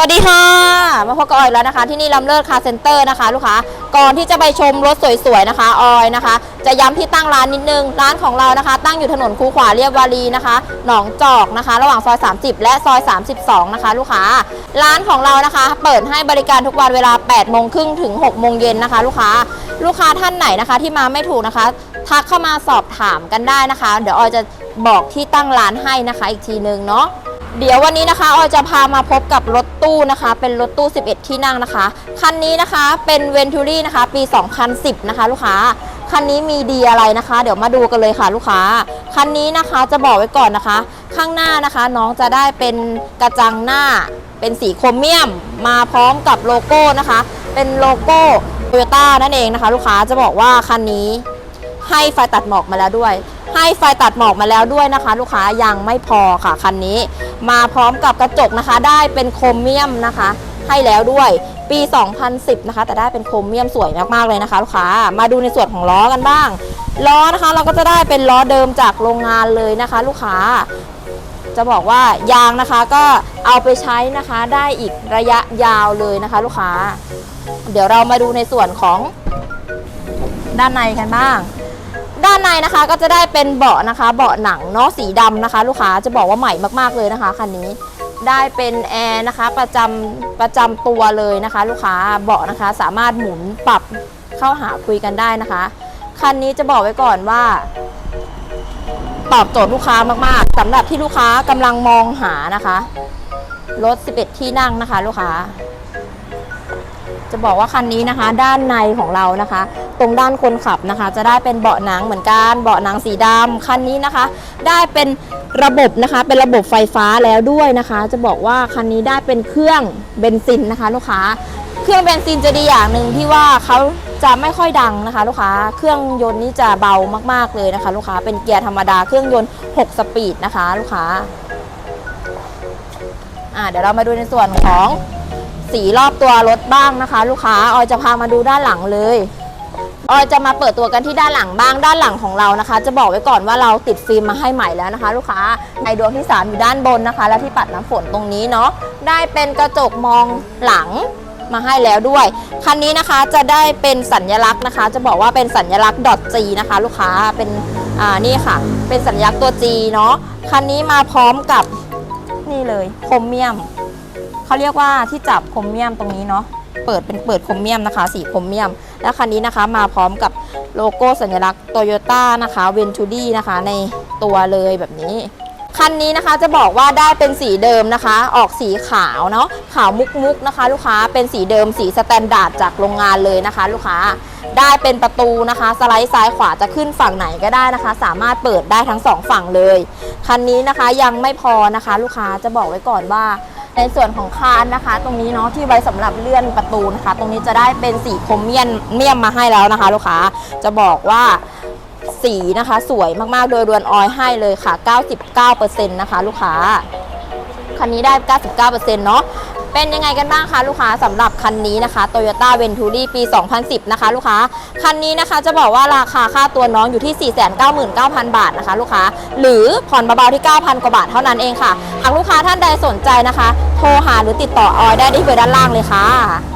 วัสดีค่ะ มาพบกับออยแล้วนะคะ ที่นี่ลำเลิศคาเซ็นเตอร์นะคะ ลูกค้าก่อนที่จะไปชมรถสวยๆนะคะ ออยนะคะ จะย้ำที่ตั้งร้านนิดนึง ร้านของเรานะคะ ตั้งอยู่ถนนคูขวาเรียบวารีนะคะ หนองจอกนะคะ ระหว่างซอย 30 และซอย 32 นะคะ ลูกค้า ร้านของเรานะคะ เปิดให้บริการทุกวันเวลา8โมงครึ่งถึง6โมงเย็นนะคะ ลูกค้า ลูกค้าท่านไหนนะคะ ที่มาไม่ถูกนะคะทักเข้ามาสอบถามกันได้นะคะ เดี๋ยวออยจะบอกที่ตั้งร้านให้นะคะ อีกทีนึงเนาะ เดี๋ยววันนี้นะคะออจะพามาพบกับรถตู้นะคะ เป็นรถตู้ 11 ที่นั่งนะคะ คันนี้นะคะเป็นเวนทูรี่นะคะ ปี 2010 นะคะ ลูกค้า คันนี้มีดีอะไรนะคะ เดี๋ยวมาดูกันเลยค่ะ ลูกค้า คันนี้นะคะจะบอกไว้ก่อนนะคะ ข้างหน้านะคะน้องจะได้เป็นกระจังหน้า เป็นสีโครเมียม มาพร้อมกับโลโก้นะคะ เป็นโลโก้โตโยต้านั่นเองนะคะ ลูกค้าจะบอกว่าคันนี้ให้ไฟตัดหมอกมาแล้วด้วย ให้ไฟตัดหมอกมาแล้วด้วยนะคะ ลูกค้ายังไม่พอค่ะคันนี้ มาพร้อมกับกระจกนะคะ ได้เป็นโครเมียมนะคะ ให้แล้วด้วยปี 2010 นะคะ แต่ได้เป็นโครเมียมสวยมากๆเลยนะคะ ลูกค้ามาดูในส่วนของล้อกันบ้างล้อนะคะ เราก็จะได้เป็นล้อเดิมจากโรงงานเลยนะคะ ลูกค้าจะบอกว่ายางนะคะก็เอาไปใช้นะคะได้อีกระยะยาวเลยนะคะ ลูกค้า เดี๋ยวเรามาดูในส่วนของด้านในกันบ้าง ด้านในนะคะก็จะได้เป็นเบาะนะคะ เบาะหนังเนาะสีดำนะคะ ลูกค้าจะบอกว่าใหม่มากๆเลยนะคะคันนี้ได้เป็นแอร์นะคะประจำประจำตัวเลยนะคะ ลูกค้าเบาะนะคะ สามารถหมุนปรับเข้าหาคุยกันได้นะคะคันนี้จะบอกไว้ก่อนว่าตอบโจทย์ลูกค้ามากๆสำหรับที่ลูกค้ากำลังมองหานะคะรถ 11 ที่นั่งนะคะ ลูกค้า จะบอกว่าคันนี้นะคะ ด้านในของเรานะคะ ตรงด้านคนขับนะคะ จะได้เป็นเบาะหนังเหมือนกันเบาะหนังสีดำคันนี้นะคะ ได้เป็นระบบนะคะเป็นระบบไฟฟ้าแล้วด้วยนะคะ จะบอกว่าคันนี้ได้เป็นเครื่องเบนซินนะคะลูกค้า เครื่องเบนซินจะดีอย่างหนึ่งที่ว่าเขาจะไม่ค่อยดังนะคะ ลูกค้า เครื่องยนต์นี่จะเบามากๆเลยนะคะ ลูกค้าเป็นเกียร์ธรรมดาเครื่องยนต์ 6 สปีดนะคะ ลูกค้าอ่าเดี๋ยวเรามาดูในส่วนของสีรอบตัวรถบ้างนะคะ ลูกค้าออยจะพามาดูด้านหลังเลย ออยจะมาเปิดตัวกันที่ด้านหลังบ้างด้านหลังของเรานะคะ จะบอกไว้ก่อนว่าเราติดฟิล์มมาให้ใหม่แล้วนะคะ ลูกค้าในดวงที่ 3 อยู่ด้านบนนะคะ และที่ปัดน้ำฝนตรงนี้เนาะได้เป็นกระจกมองหลังมาให้แล้วด้วย คันนี้นะคะจะได้เป็นสัญลักษณ์นะคะ จะบอกว่าเป็นสัญลักษณ์ .g นะคะ ลูกค้าเป็นอ่านี่ค่ะ เป็นสัญลักษณ์ตัว G เนาะคันนี้มาพร้อมกับนี่เลยโครเมียมเขาเรียกว่าที่จับโครเมียมตรงนี้เนาะ เปิดเป็นเปิดโครเมียมนะคะ สีโครเมียม และคันนี้นะคะมาพร้อมกับโลโก้สัญลักษณ์โตโยต้านะคะเวนทูดี้นะคะในตัวเลยแบบนี้คันนี้นะคะจะบอกว่าได้เป็นสีเดิมนะคะ ออกสีขาวเนาะขาวมุกๆนะคะ ลูกค้าเป็นสีเดิมสีสแตนดาร์ดจากโรงงานเลยนะคะ ลูกค้าได้เป็นประตูนะคะ สไลด์ซ้ายขวาจะขึ้นฝั่งไหนก็ได้นะคะ สามารถเปิดได้ทั้งสองฝั่งเลย คันนี้นะคะยังไม่พอนะคะ ลูกค้าจะบอกไว้ก่อนว่า ในส่วนของคานนะคะ ตรงนี้เนาะที่ไว้สำหรับเลื่อนประตูนะคะ ตรงนี้จะได้เป็นสีโครเมียมเมียมมาให้แล้วนะคะ ลูกค้าจะบอกว่าสีนะคะ สวยมากๆ โดยรวนออยให้เลยค่ะ 99%นะคะ ลูกค้าคันนี้ได้ 99%เนาะ เป็นยังไงกันบ้างคะลูกค้าสำหรับคันนี้นะคะ Toyota Venturi ปี 2010 นะคะ ลูกค้า คันนี้นะคะจะบอกว่าราคาค่าตัวน้องอยู่ที่ 499,000 บาทนะคะ ลูกค้า หรือผ่อนเบาๆที่ 9,000 กว่าบาทเท่านั้นเองค่ะ หากลูกค้าท่านใดสนใจนะคะ โทรหาหรือติดต่อออยได้ที่เบอร์ด้านล่างเลยค่ะ